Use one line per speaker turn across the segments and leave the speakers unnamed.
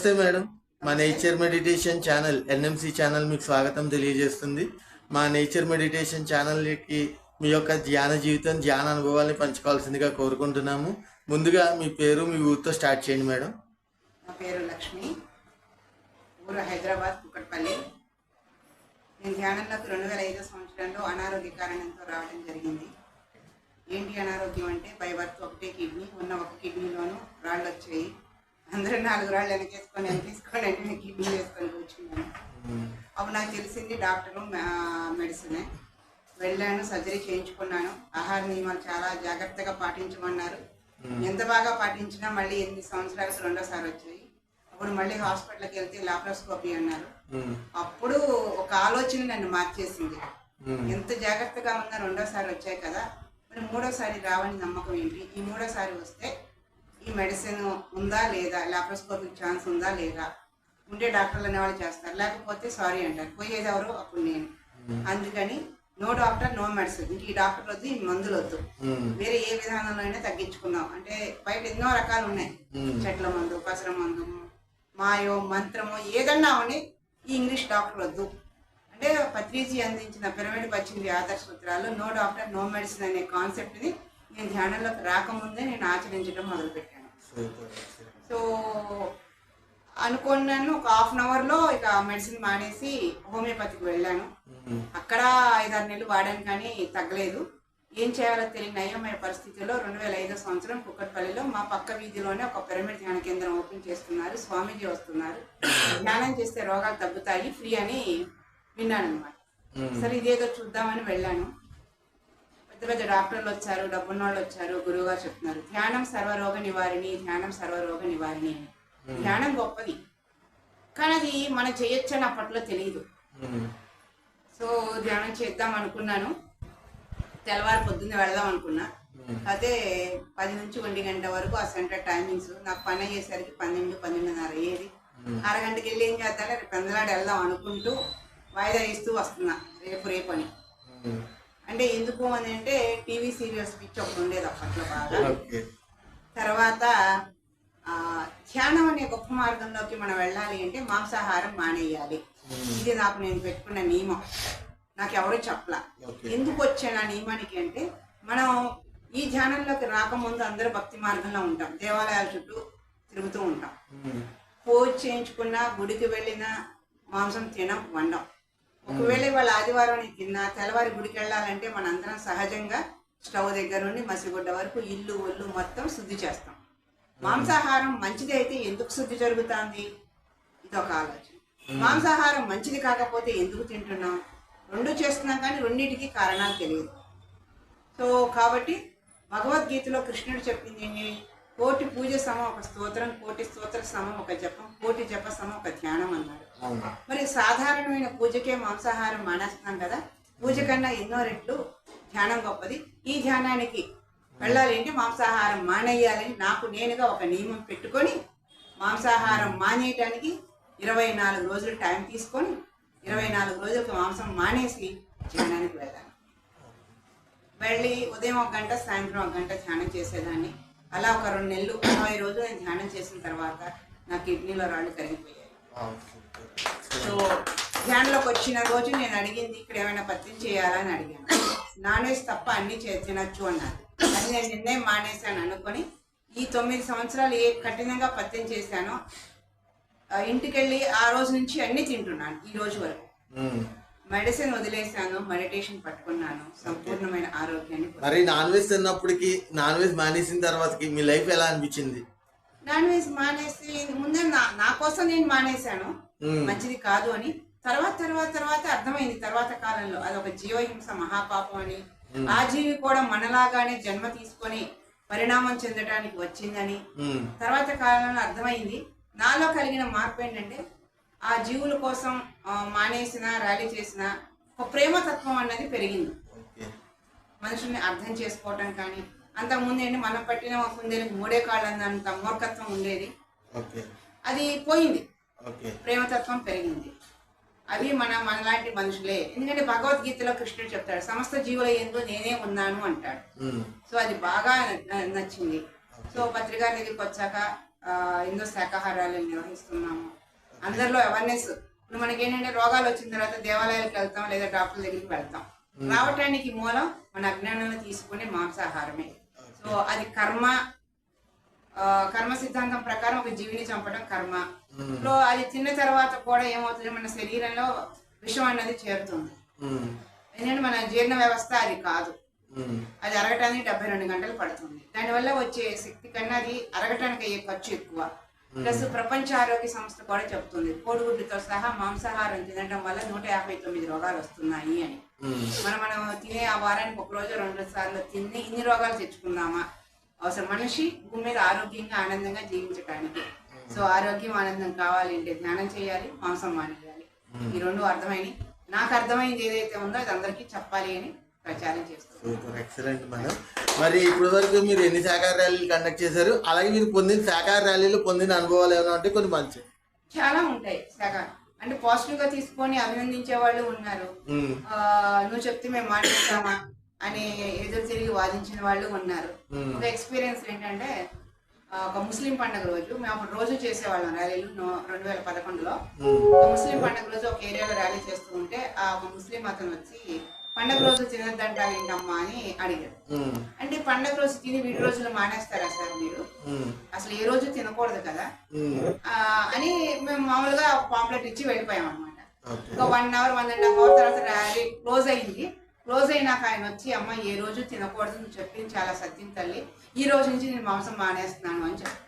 నమస్తే మేడం. మా nature meditation channel NMC channel మీకు స్వాగతం తెలియజేస్తుంది. మా నేచర్ మెడిటేషన్ ఛానల్కి మీ యొక్క ధ్యాన జీవితం ధ్యాన అనుభవాల్ని పంచుకోవాల్సిందిగా కోరుకుంటున్నాము. ముందుగా మీ పేరు మీ ఊరితో స్టార్ట్ చేయండి మేడం.
నా పేరు లక్ష్మి. ఊరు హైదరాబాద్ కుక్కట్పల్లి. నేను ధ్యానంలోకి రెండు వేల ఐదో సంవత్సరంలో అనారోగ్య కారణంతో రావడం జరిగింది. ఏంటి అనారోగ్యం అంటే బై బర్త్ ఒకటే కిడ్నీ ఉన్న ఒక కిడ్నీలోనూ రాళ్ళు వచ్చాయి. అందరూ నాలుగు రాళ్ళు వెనకేసుకొని వెనకేసుకొని అంటే నేను కిడ్నీ వేసుకొని కూర్చున్నాను. అప్పుడు నాకు తెలిసింది డాక్టరు మెడిసిన్. వెళ్ళాను సర్జరీ చేయించుకున్నాను. ఆహార నియమాలు చాలా జాగ్రత్తగా పాటించమన్నారు. ఎంత బాగా పాటించినా మళ్ళీ ఎనిమిది సంవత్సరాలకు రెండోసారి వచ్చాయి. అప్పుడు మళ్ళీ హాస్పిటల్కి వెళ్తే లాప్రోస్కోపీ అన్నారు. అప్పుడు ఒక ఆలోచన నన్ను మార్చేసింది. ఎంత జాగ్రత్తగా ఉన్నా రెండోసారి వచ్చాయి కదా. మరి మూడోసారి రావని నమ్మకం ఏంటి? ఈ మూడోసారి వస్తే ఈ మెడిసిన్ ఉందా లేదా? లాప్రోస్కోపిక్ ఛాన్స్ ఉందా లేదా? ఉండే డాక్టర్లు అనేవాళ్ళు చేస్తారు. లేకపోతే సారీ అంటారు. పోయేది ఎవరు? అప్పుడు నేను. అందుకని నో డాక్టర్ నో మెడిసిన్. ఇంక ఈ డాక్టర్ వద్దు ఈ మందులు వద్దు వేరే ఏ విధానంలో అయినా తగ్గించుకుందాం. అంటే బయట ఎన్నో రకాలు ఉన్నాయి. చెట్ల మందు పసర మందు మాయో మంత్రమో ఏదన్నా అవని ఈ ఇంగ్లీష్ డాక్టర్ వద్దు అంటే పత్రిజీ అందించిన పిరమిడ్ పచ్చింది ఆదర్శ సూత్రాలు నో డాక్టర్ నో మెడిసిన్ అనే కాన్సెప్ట్ని నేను ధ్యానంలోకి రాకముందే నేను ఆచరించడం మొదలుపెట్టాను. సో అనుకున్నాను ఒక హాఫ్ అన్ అవర్లో ఇక మెడిసిన్ మానేసి హోమియోపతికి వెళ్ళాను. అక్కడ ఐదారు నెలలు వాడాను కానీ తగ్గలేదు. ఏం చేయాలో తెలియని అయ్యమైన పరిస్థితిలో రెండు వేల ఐదో సంవత్సరం కుక్కట్పల్లిలో మా పక్క వీధిలోనే ఒక పిరమిడ్ ధ్యాన కేంద్రం ఓపెన్ చేస్తున్నారు. స్వామీజీ వస్తున్నారు. ధ్యానం చేస్తే రోగాలు తగ్గుతాయి ఫ్రీ అని విన్నాను అనమాట సరే ఇదేదో చూద్దామని వెళ్ళాను. పెద్ద పెద్ద డాక్టర్లు వచ్చారు డబ్బున్న వాళ్ళు వచ్చారు గురువు గారు చెప్తున్నారు. ధ్యానం సర్వరోగ నివారిణి ధ్యానం సర్వరోగ నివారిణి. అని ధ్యానం గొప్పది. కానీ అది మనం చేయొచ్చని అప్పట్లో తెలియదు. సో ధ్యానం చేద్దాం అనుకున్నాను. తెల్లవారు పొద్దున్నే వెళ్దాం అనుకున్నా. అదే పది నుంచి ఒంటి గంట వరకు ఆ సెంటర్ టైమింగ్స్ నాకు పని అయ్యేసరికి పన్నెండు పన్నెండున్నర అయ్యేది. అరగంటకి వెళ్ళి ఏం చేద్దాం? రేపు పెందలాడు వెళ్దాం అనుకుంటూ వాయిదా ఇస్తూ వస్తున్నా. రేపు రేపు అని. అంటే ఎందుకు అని అంటే టీవీ సీరియల్స్ పిచ్చి ఒకటి ఉండేది అప్పట్లో బాగా. తర్వాత ఆ, ధ్యానం అనే గొప్ప మార్గంలోకి మనం వెళ్ళాలి అంటే మాంసాహారం మానేయాలి. ఇది నాకు నేను పెట్టుకున్న నియమం. నాకు ఎవరు చెప్పలా. ఎందుకు వచ్చాను ఆ నియమానికి అంటే మనం ఈ ధ్యానంలోకి రాకముందు అందరూ భక్తి మార్గంలో ఉంటాం. దేవాలయాల చుట్టూ తిరుగుతూ ఉంటాం. పూజ చేయించుకున్నా గుడికి వెళ్ళినా మాంసం తినం వండం. ఒకవేళ వాళ్ళ ఆదివారం తిన్నా తెల్లవారి గుడికి వెళ్ళాలంటే మనందరం సహజంగా స్టవ్ దగ్గర నుండి మసిగుడ్డ వరకు ఇల్లు ఒళ్ళు మొత్తం శుద్ధి చేస్తాం. మాంసాహారం మంచిది అయితే ఎందుకు శుద్ధి జరుగుతుంది? ఇది ఒక ఆలోచన మాంసాహారం మంచిది కాకపోతే ఎందుకు తింటున్నాం? రెండు చేస్తున్నాం కానీ రెండింటికి కారణాలు తెలియదు. సో కాబట్టి భగవద్గీతలో కృష్ణుడు చెప్పింది ఏంటి? కోటి పూజ సమం ఒక స్తోత్రం కోటి స్తోత్ర సమం ఒక జపం కోటి జప సమం ఒక ధ్యానం అన్నాడు మరి సాధారణమైన పూజకే మాంసాహారం మానేస్తున్నాం కదా పూజ కన్నా ఎన్నో రెట్లు ధ్యానం గొప్పది. ఈ ధ్యానానికి వెళ్ళాలి అంటే మాంసాహారం మానేయాలని నాకు నేనుగా ఒక నియమం పెట్టుకొని మాంసాహారం మానేయటానికి ఇరవై నాలుగు రోజులు టైం తీసుకొని ఇరవై నాలుగు రోజులకు మాంసం మానేసి ధ్యానానికి వెళ్ళాను వెళ్ళి ఉదయం ఒక గంట సాయంత్రం ఒక గంట ధ్యానం చేసేదాన్ని. అలా ఒక రెండు నెలలు అరవై రోజులు నేను ధ్యానం చేసిన తర్వాత నా కిడ్నీలో రాళ్ళు కరిగిపోయాయి. సో ధ్యానంలోకి వచ్చిన రోజు నేను అడిగింది ఇక్కడ ఏమైనా పత్యం చేయాలా? అని అడిగాను. నాన్ వెజ్ తప్ప అన్ని చే- అన్నారు. అది నేను నిన్నే మానేశాను అనుకొని ఈ తొమ్మిది సంవత్సరాలు ఏ కఠినంగా పత్యం చేశానో ఇంటికెళ్ళి ఇంటికి వెళ్ళి ఆ రోజు నుంచి అన్ని తింటున్నాను ఈ రోజు వరకు. మెడిసిన్ వదిలేశాను మెడిటేషన్ పట్టుకున్నాను సంపూర్ణమైన ఆరోగ్యాన్ని.
మరి నాన్ వెజ్ తిన్నప్పటికి నాన్ వెజ్ మానేసిన తర్వాతకి మీ లైఫ్ ఎలా అనిపించింది?
నాన్ వెజ్ మానేసి ముందే నా నా కోసం నేను మానేశాను. మంచిది కాదు అని. తర్వాత తర్వాత తర్వాత అర్థమైంది. తర్వాత కాలంలో అది ఒక జీవహింస మహాపాపం అని. ఆ జీవి కూడా మనలాగానే జన్మ తీసుకొని పరిణామం చెందడానికి వచ్చిందని. తర్వాత కాలంలో అర్థమైంది. నాలో కలిగిన మార్పు ఏంటంటే ఆ జీవుల కోసం మానేసిన ర్యాలీ చేసిన ఒక ప్రేమతత్వం అన్నది పెరిగింది. మనుషుల్ని అర్థం చేసుకోవటం కానీ అంతకుముందు ఏంటి మనం పట్టిన కుందేలకు మూడే కాళ్ళు అన్నంత మూర్ఖత్వం ఉండేది. అది పోయింది. ప్రేమతత్వం పెరిగింది. అవి మన మనలాంటి మనుషులే. ఎందుకంటే భగవద్గీతలో కృష్ణుడు చెప్తాడు సమస్త జీవుల ఎందు నేనే ఉన్నాను అంటాడు. సో అది బాగా నచ్చింది. సో పత్రికా దగ్గరికి వచ్చాక ఎన్నో శాకాహారాలు నిర్వహిస్తున్నాము. అందరిలో అవేర్నెస్ ఇప్పుడు మనకి ఏంటంటే రోగాలు వచ్చిన తర్వాత దేవాలయాలకు వెళ్తాం లేదా డాక్టర్ దగ్గరికి వెళ్తాం. రావటానికి మూలం మన అజ్ఞానాన్ని తీసుకునే మాంసాహారమే. సో అది కర్మ కర్మ సిద్ధాంతం ప్రకారం ఒక జీవిని చంపడం కర్మ. సో అది తిన్న తర్వాత కూడా ఏమవుతుంది? మన శరీరంలో విషం అన్నది చేరుతుంది. ఎందుకంటే మన జీర్ణ వ్యవస్థ అది కాదు. అది అరగటానికి డెబ్బై రెండు గంటలు పడుతుంది. దానివల్ల వచ్చే శక్తి కన్నా అది అరగటానికి అయ్యే ఖర్చు ఎక్కువ. ప్లస్ ప్రపంచ ఆరోగ్య సంస్థ కూడా చెప్తుంది. కోడిగుడ్డుతో సహా మాంసాహారం తినడం వల్ల నూట యాభై తొమ్మిది రోగాలు వస్తున్నాయి అని. మనం మనం తినే ఆ వారానికి ఒక రోజు రెండు సార్లు తిని ఇన్ని రోగాలు తెచ్చుకుందామా? అవసరం. మనిషి భూమి మీద ఆరోగ్యంగా ఆనందంగా జీవించడానికి సో ఆరోగ్యం ఆనందం కావాలి అంటే ధ్యానం చేయాలి మాంసం మానేయాలి. ఈ రెండు అర్థమైనవి నాకు అర్థమైంది ఏదైతే ఉందో అది అందరికీ చెప్పాలి అని ప్రచారం చేస్తున్నాను.
Super excellent madam. మరి ఇప్పటి వరకు మీరు ఎన్ని శాఖాహార ర్యాలీలు కండక్ట్ చేశారు? అలాగే మీరు పొందిన శాఖాహార ర్యాలీలో పొందిన అనుభవాలు ఏమైనా ఉంటే కొన్ని మంచి
చాలా ఉంటాయి శాఖ. అంటే పాజిటివ్గా తీసుకొని అభినందించే వాళ్ళు ఉన్నారు. నువ్వు చెప్తే మేము మాట్లాడతామా అని ఎదురు తిరిగి వాదించిన వాళ్ళు ఉన్నారు. ఒక ఎక్స్పీరియన్స్ ఏంటంటే ఒక ముస్లిం పండుగ రోజు మేము అప్పుడు రోజు చేసేవాళ్ళం ర్యాలీలు రెండు వేల పదకొండులో. ముస్లిం పండుగ రోజు ఒక ఏరియాలో ర్యాలీ చేస్తూ ఉంటే ఆ ఒక ముస్లిం అతను వచ్చి పండుగ రోజు తినద్దంటారు ఏంటమ్మా అని అడిగాడు
ఉమ్,
అంటే పండుగ రోజు తిని వీటి రోజులు మానేస్తారా సార్ మీరు? అసలు ఏ రోజు తినకూడదు కదా? అని మేము మామూలుగా పాంప్లెట్ ఇచ్చి వెళ్ళిపోయాం అనమాట ఒక one hour one and half hour తర్వాత ర్యాలీ క్లోజ్ అయింది. క్లోజ్ అయినాక ఆయన వచ్చి అమ్మ ఏ రోజు తినకూడదు నువ్వు చెప్పింది చాలా సత్యం తల్లి. ఈ రోజు నుంచి నేను మాంసం మానేస్తున్నాను అని చెప్పాను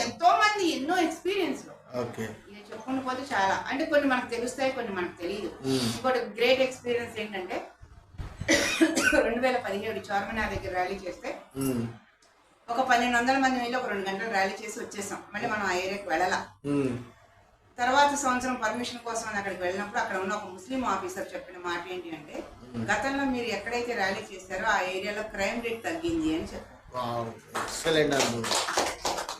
ఎంతో మంది ఎన్నో ఎక్స్పీరియన్స్
ఓకే.
ఇక చెప్పుకుంటూ పోతే చాలా. అంటే కొన్ని మనకు తెలుస్తాయి కొన్ని మనకు తెలియదు ఇంకోటి గ్రేట్ ఎక్స్పీరియన్స్ ఏంటంటే రెండు వేల పదిహేడు చార్మినార్ దగ్గర ర్యాలీ చేస్తే ఒక పన్నెండు వందల మంది వెళ్ళి ఒక రెండు గంటలు ర్యాలీ చేసి వచ్చేసాం. మళ్ళీ మనం ఆ ఏరియాకి వెళ్ళాల. తర్వాత సంవత్సరం పర్మిషన్ కోసం అక్కడికి వెళ్ళినప్పుడు అక్కడ ఉన్న ఒక ముస్లిం ఆఫీసర్ చెప్పిన మాట ఏంటి అంటే గతంలో మీరు ఎక్కడైతే ర్యాలీ చేశారో ఆ ఏరియాలో క్రైమ్ రేట్ తగ్గింది అని చెప్పారు.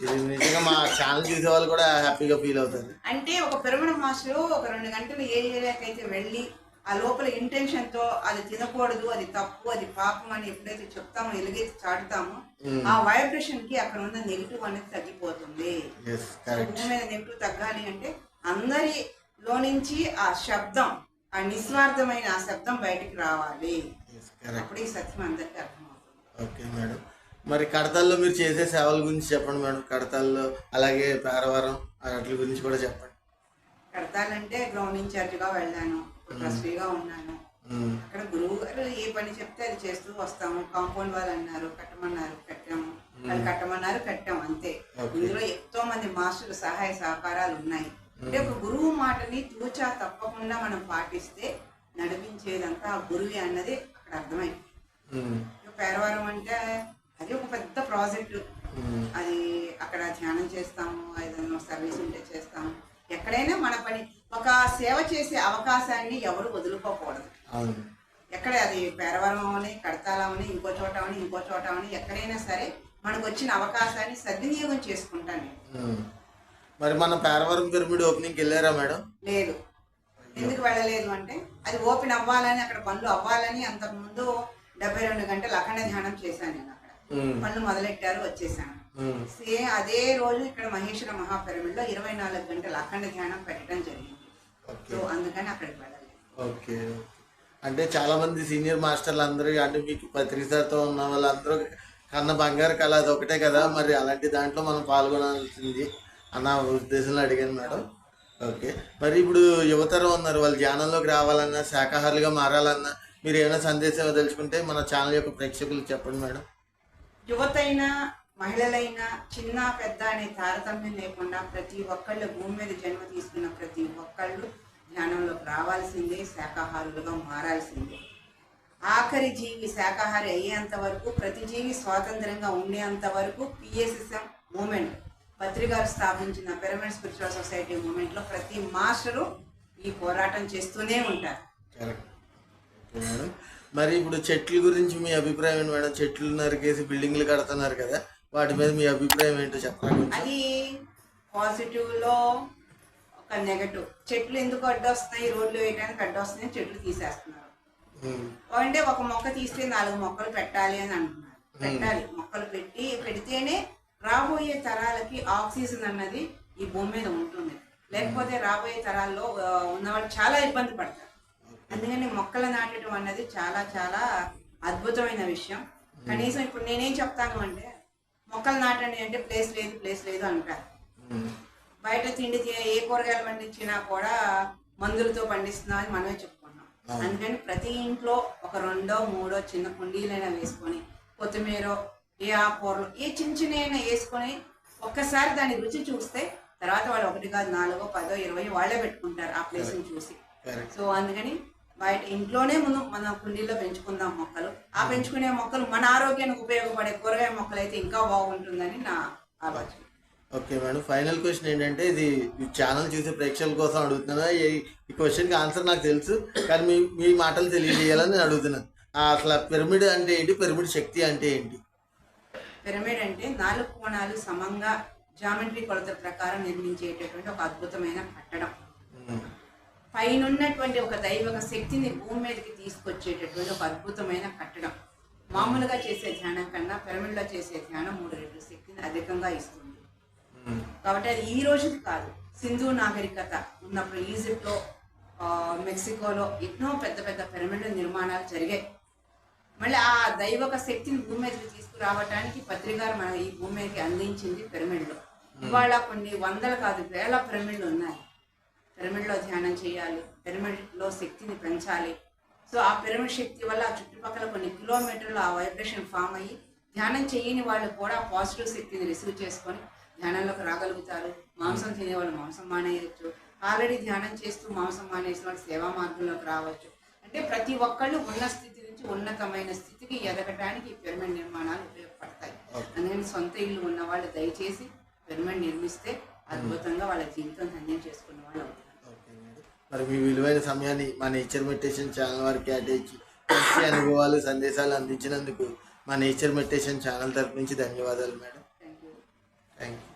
ఇది నిజంగా మా ఛానల్ చూసే వాళ్ళు కూడా హ్యాపీగా ఫీల్ అవుతారు.
అంటే ఒక పిరమిడ్ మాస్టర్ ఒక రెండు గంటలు ఏ ఏరియాకి అయితే వెళ్ళి ఆ లోపల ఇంటెన్షన్తో అది తినకూడదు అది తప్పు అది పాపం అని ఎప్పుడైతే చెప్తామో ఎలుగైతే చాటుతామో ఆ వైబ్రేషన్కి అక్కడ ఉన్న నెగిటివ్ అనేది తగ్గిపోతుంది. భూమి మీద నెగిటివ్ తగ్గాలి అంటే అందరిలో నుంచి ఆ శబ్దం ఆ నిస్వార్థమైన ఆ శబ్దం బయటికి రావాలి. అప్పుడు ఈ సత్యం అందరికీ అర్థమవుతుంది.
ఓకే మేడం మరి కడతాల్లో మీరు చేసే సేవల గురించి చెప్పండి మేడం. కడతాల్లో అలాగే పేరవరం వాటి గురించి కూడా చెప్పండి.
కడతాలంటే గ్రౌండ్ ఇన్ఛార్జ్గా వెళ్ళాను. ట్రస్టీగా ఉన్నాను. అక్కడ గురువు గారు ఏ పని చెప్తే అది చేస్తూ వస్తాము. కాంపౌండ్ వాళ్ళు అన్నారు కట్టమన్నారు కట్టాము. వాళ్ళు కట్టమన్నారు కట్టాము అంతే. ఇందులో ఎంతో మంది మాస్టర్ల సహాయ సహకారాలు ఉన్నాయి. అంటే ఒక గురువు మాటని తూచా తప్పకుండా మనం పాటిస్తే నడిపించేదంతా ఆ గురువే అన్నది అక్కడ అర్థమైంది. పేరవారం అంటే అది ఒక పెద్ద ప్రాజెక్టు. అది అక్కడ ధ్యానం చేస్తాము ఏదైనా సర్వీస్ ఉంటే చేస్తాము. ఎక్కడైనా మన పని ఒక సేవ చేసే అవకాశాన్ని ఎవరు వదులుకోకూడదు. ఎక్కడ అది పేరవరం అవని కడతాలవని ఇంకో చోట అవని ఇంకో చోట అవని ఎక్కడైనా సరే మనకు వచ్చిన అవకాశాన్ని సద్వినియోగం చేసుకుంటాను.
మరి మన పేరవరం పిరమిడ్ ఓపెనింగ్కి వెళ్ళారా మేడం?
లేదు. ఎందుకు వెళ్ళలేదు అంటే అది ఓపెన్ అవ్వాలని అక్కడ పనులు అవ్వాలని అంతకుముందు డెబ్బై రెండు గంటలు అఖండ ధ్యానం చేశాను నేను. పనులు మొదలెట్టారు వచ్చేసాను. సేమ్ అదే రోజు ఇక్కడ మహేశ్వర మహాపిరమిడ్లో ఇరవై నాలుగు గంటలు అఖండ ధ్యానం పెట్టడం జరిగింది.
ఓకే.
సో అందుకని అక్కడికి వెళ్ళలేదు.
ఓకే. అంటే చాలా మంది సీనియర్ మాస్టర్లు అందరూ అంటే మీకు పత్రికతో ఉన్న వాళ్ళందరూ కన్న బంగారు కళ అది ఒకటే కదా మరి అలాంటి దాంట్లో మనం పాల్గొనాల్సింది అన్న ఉద్దేశంలో అడిగాను మేడం. ఓకే. మరి ఇప్పుడు యువతరం ఉన్నారు వాళ్ళు ధ్యానంలోకి రావాలన్నా శాకాహారులుగా మారాలన్నా మీరు ఏమైనా సందేశం తెలుసుకుంటే మన ఛానల్ యొక్క ప్రేక్షకులకు చెప్పండి మేడం.
యువతైనా మహిళలైనా చిన్న పెద్ద అనే తారతమ్యం లేకుండా ప్రతి ఒక్కళ్ళు భూమి మీద జన్మ తీసుకున్న ప్రతి ఒక్కళ్ళు ధ్యానంలోకి రావాల్సిందే శాకాహారులుగా మారాల్సిందే. ఆఖరి జీవి శాకాహారి అయ్యేంత వరకు ప్రతి జీవి స్వాతంత్రంగా ఉండేంత వరకు పిఎస్ఎస్ఎం మూమెంట్ పత్రికలు స్థాపించిన పిరమిడ్ స్పిరిచువల్ సొసైటీ మూమెంట్లో ప్రతి మాస్టరు ఈ పోరాటం చేస్తూనే ఉంటారు.
మరి ఇప్పుడు చెట్ల గురించి మీ అభిప్రాయం ఏంటి మేడం? చెట్లు నరికేసి బిల్డింగ్లు కడుతున్నారు కదా వాటి మీద మీ అభిప్రాయం ఏంటో చెప్పరా కొంచెం?
అది పాజిటివ్లో ఒక నెగటివ్ చెట్లు ఎందుకు అడ్డొస్తున్నాయి? రోడ్లు వేయడానికి అడ్డొస్తున్నాయి చెట్లు తీసేస్తున్నారు. అంటే ఒక మొక్క తీస్తే నాలుగు మొక్కలు పెట్టాలి అని అంటున్నారు. పెట్టాలి. మొక్కలు పెట్టి పెడితేనే రాబోయే తరాలకి ఆక్సిజన్ అన్నది ఈ భూమి మీద ఉంటుంది. లేకపోతే రాబోయే తరాల్లో ఉన్నవాళ్ళు చాలా ఇబ్బంది పడతారు. అందుకని మొక్కలు నాటడం అన్నది చాలా చాలా అద్భుతమైన విషయం. కనీసం ఇప్పుడు నేనేం చెప్తాను అంటే మొక్కలు నాటండి అంటే ప్లేస్ లేదు ప్లేస్ లేదు అంటారు. బయట తిండి ఏ కూరగాయలు పండించినా కూడా మందులతో పండిస్తున్నాం అని మనమే చెప్పుకున్నాం. అందుకని ప్రతి ఇంట్లో ఒక రెండో మూడో చిన్న కుండీలైనా వేసుకొని కొత్తిమీర ఏ ఆకుకూరలు ఏ చిన్న చిన్న వేసుకొని ఒక్కసారి దాని రుచి చూస్తే తర్వాత వాళ్ళు ఒకటి కాదు నాలుగో పదో ఇరవై వాళ్ళే పెట్టుకుంటారు ఆ ప్లేస్ని చూసి. సో అందుకని బయట ఇంట్లోనే ముందు మన కుండీలో పెంచుకుందాం మొక్కలు. ఆ పెంచుకునే మొక్కలు మన ఆరోగ్యానికి ఉపయోగపడే కూరగాయ మొక్కలు అయితే ఇంకా బాగుంటుందని నా ఆలోచన.
ఓకే మేడం ఫైనల్ క్వశ్చన్ ఏంటంటే ఇది ఈ ఛానల్ చూసే ప్రేక్షకుల కోసం అడుగుతున్నా ఈ- క్వశ్చన్కి ఆన్సర్ నాకు తెలుసు కానీ మీ మీ మాటలు తెలియజేయాలని నేను అడుగుతున్నాను అసలు పిరమిడ్ అంటే ఏంటి? పిరమిడ్ శక్తి అంటే ఏంటి?
పిరమిడ్ అంటే నాలుగు కోణాలు సమంగా జామెట్రీ కొలతల ప్రకారం నిర్మించేటటువంటి ఒక అద్భుతమైన కట్టడం. పైన ఉన్నటువంటి ఒక దైవక శక్తిని భూమి మీదకి తీసుకొచ్చేటటువంటి ఒక అద్భుతమైన కట్టడం. మామూలుగా చేసే ధ్యానం కన్నా పిరమిడ్లో చేసే ధ్యానం మూడు రెట్లు శక్తిని అధికంగా ఇస్తుంది. కాబట్టి అది ఈ రోజుది కాదు. సింధు నాగరికత ఉన్నప్పుడు ఈజిప్ట్లో మెక్సికోలో ఎన్నో పెద్ద పెద్ద పిరమిడ్ల నిర్మాణాలు జరిగాయి. మళ్ళీ ఆ దైవక శక్తిని భూమి మీదకి తీసుకురావడానికి పత్రికారు మన ఈ భూమి మీదకి అందించింది పిరమిడ్లో. ఇవాళ కొన్ని వందలు కాదు వేల పిరమిడ్లు ఉన్నాయి. పిరమిడ్లో ధ్యానం చేయాలి పిరమిడ్లో శక్తిని పెంచాలి. సో ఆ పిరమిడ్ శక్తి వల్ల చుట్టుపక్కల కొన్ని కిలోమీటర్లు ఆ వైబ్రేషన్ ఫామ్ అయ్యి ధ్యానం చేయని వాళ్ళు కూడా పాజిటివ్ శక్తిని రిసీవ్ చేసుకొని ధ్యానంలోకి రాగలుగుతారు. మాంసం తినేవాళ్ళు మాంసం మానేయచ్చు. ఆల్రెడీ ధ్యానం చేస్తూ మాంసం మానేసిన వాళ్ళు సేవా మార్గంలోకి రావచ్చు. అంటే ప్రతి ఒక్కళ్ళు ఉన్న స్థితి నుంచి ఉన్నతమైన స్థితికి ఎదగటానికి ఈ పిరమిడ్ నిర్మాణాలు ఉపయోగపడతాయి. అందుకని సొంత ఇల్లు ఉన్న వాళ్ళు దయచేసి పిరమిడ్ నిర్మిస్తే అద్భుతంగా వాళ్ళ జీవితం ధన్యం చేసుకున్న వాళ్ళు.
మరి మీ విలువైన సమయాన్ని మా నేచర్ మెడిటేషన్ ఛానల్ వారికి కేటాయించి మంచి అనుభవాలు సందేశాలు అందించినందుకు మా నేచర్ మెడిటేషన్ ఛానల్ తరపు నుంచి ధన్యవాదాలు మేడం. Thank you